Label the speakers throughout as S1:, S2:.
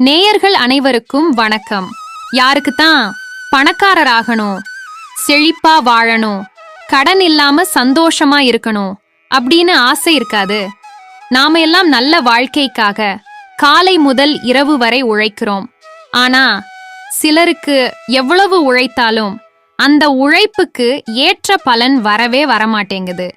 S1: நேயர்கள் அனைவருக்கும் வணக்கம். யாருக்கு தான் பணக்காரராகணும் செழிப்பா வாழணும் கடன் இல்லாம சந்தோஷமா இருக்கணும் அப்படின்னு ஆசை இருக்காது. நாம எல்லாம் நல்ல வாழ்க்கைக்காக காலை முதல் இரவு வரை உழைக்கிறோம். ஆனா சிலருக்கு எவ்வளவு உழைத்தாலும் அந்த உழைப்புக்கு ஏற்ற பலன் வரவே வரமாட்டேங்குது.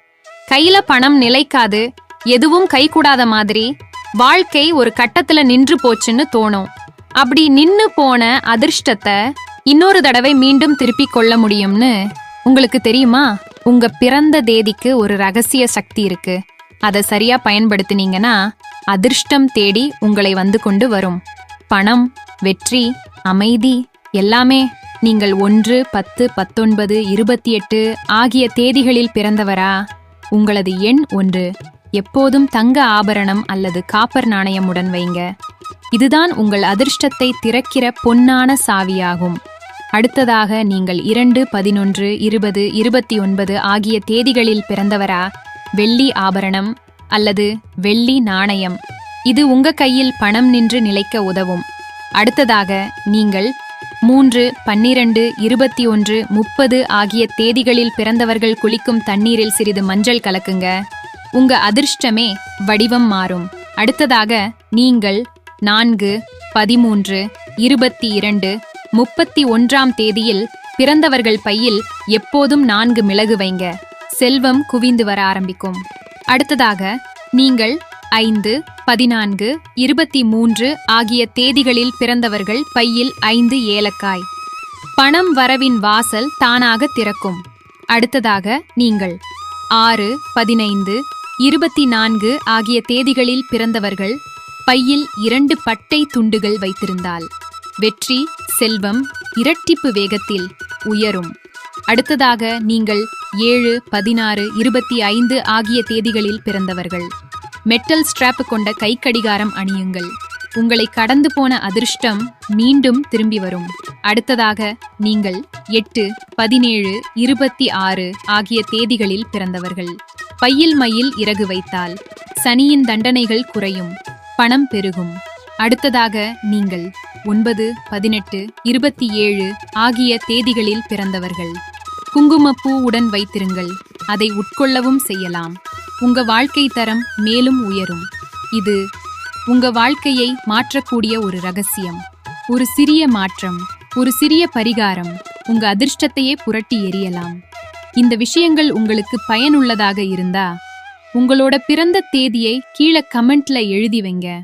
S1: கையில பணம் நிலைக்காது எதுவும் கைகூடாத மாதிரி வாழ்க்கை ஒரு கட்டத்துல நின்று போச்சுன்னு தோணும். அப்படி நின்னு போன அதிர்ஷ்டத்தை இன்னொரு தடவை மீண்டும் திருப்பிக் கொள்ள முடியும்னு உங்களுக்கு தெரியுமா? உங்க பிறந்த தேதிக்கு ஒரு ரகசிய சக்தி இருக்கு. அதை சரியா பயன்படுத்தினீங்கன்னா அதிர்ஷ்டம் தேடி உங்களை வந்து கொண்டு வரும். பணம் வெற்றி அமைதி எல்லாமே நீங்கள் ஒன்று பத்து பத்தொன்பது இருபத்தி எட்டு ஆகிய தேதிகளில் பிறந்தவரா? உங்களது எண் ஒன்று. எப்போதும் தங்க ஆபரணம் அல்லது காப்பர் நாணயமுடன் வைங்க. இதுதான் உங்கள் அதிர்ஷ்டத்தை திறக்கிற பொன்னான சாவியாகும். அடுத்ததாக நீங்கள் இரண்டு பதினொன்று இருபது இருபத்தி ஒன்பது ஆகிய தேதிகளில் பிறந்தவரா? வெள்ளி ஆபரணம் அல்லது வெள்ளி நாணயம். இது உங்க கையில் பணம் நின்று நிலைக்க உதவும். அடுத்ததாக நீங்கள் மூன்று பன்னிரண்டு இருபத்தி ஒன்று முப்பது ஆகிய தேதிகளில் பிறந்தவர்கள் குளிக்கும் தண்ணீரில் சிறிது மஞ்சள் கலக்குங்க. உங்க அதிர்ஷ்டமே வடிவம் மாறும். அடுத்ததாக நீங்கள் நான்கு பதிமூன்று இருபத்தி இரண்டு முப்பத்தி ஒன்றாம் தேதியில் பிறந்தவர்கள் பையில் எப்போதும் நான்கு மிளகு வைங்க. செல்வம் குவிந்து வர ஆரம்பிக்கும். அடுத்ததாக நீங்கள் ஐந்து பதினான்கு இருபத்தி மூன்று ஆகிய தேதிகளில் பிறந்தவர்கள் பையில் ஐந்து ஏலக்காய். பணம் வரவின் வாசல் தானாக திறக்கும். அடுத்ததாக நீங்கள் ஆறு பதினைந்து இருபத்தி நான்கு ஆகிய தேதிகளில் பிறந்தவர்கள் பையில் இரண்டு பட்டை துண்டுகள் வைத்திருந்தால் வெற்றி செல்வம் இரட்டிப்பு வேகத்தில் உயரும். அடுத்ததாக நீங்கள் ஏழு பதினாறு இருபத்தி ஐந்து ஆகிய தேதிகளில் பிறந்தவர்கள். மெட்டல் ஸ்ட்ராப் கொண்ட கைக்கடிகாரம் அணியுங்கள். உங்களை கடந்து போன அதிர்ஷ்டம் மீண்டும் திரும்பி வரும். அடுத்ததாக நீங்கள் எட்டு பதினேழு இருபத்தி ஆறு ஆகிய தேதிகளில் பிறந்தவர்கள். பையில் மையில் இறகு வைத்தால் சனியின் தண்டனைகள் குறையும் பணம் பெருகும். அடுத்ததாக நீங்கள் ஒன்பது பதினெட்டு இருபத்தி ஏழு ஆகிய தேதிகளில் பிறந்தவர்கள். குங்குமப்பூ உடன் வைத்திருங்கள் அதை உட்கொள்ளவும் செய்யலாம். உங்க வாழ்க்கை தரம் மேலும் உயரும். இது உங்க வாழ்க்கையை மாற்றக்கூடிய ஒரு ரகசியம். ஒரு சிறிய மாற்றம் ஒரு சிறிய பரிகாரம் உங்க அதிர்ஷ்டத்தையே புரட்டி எறியலாம். இந்த விஷயங்கள் உங்களுக்கு பயனுள்ளதாக இருந்தா உங்களோட பிறந்த தேதியை கீழே கமெண்ட்ல எழுதி வைங்க.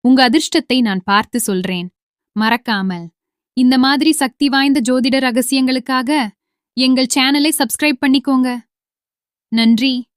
S1: உங்க அதிர்ஷ்டத்தை நான் பார்த்து சொல்றேன். மறக்காமல். இந்த மாதிரி சக்தி வாய்ந்த ஜோதிட ரகசியங்களுக்காக எங்கள் சேனலை சப்ஸ்கிரைப் பண்ணிக்கோங்க. நன்றி.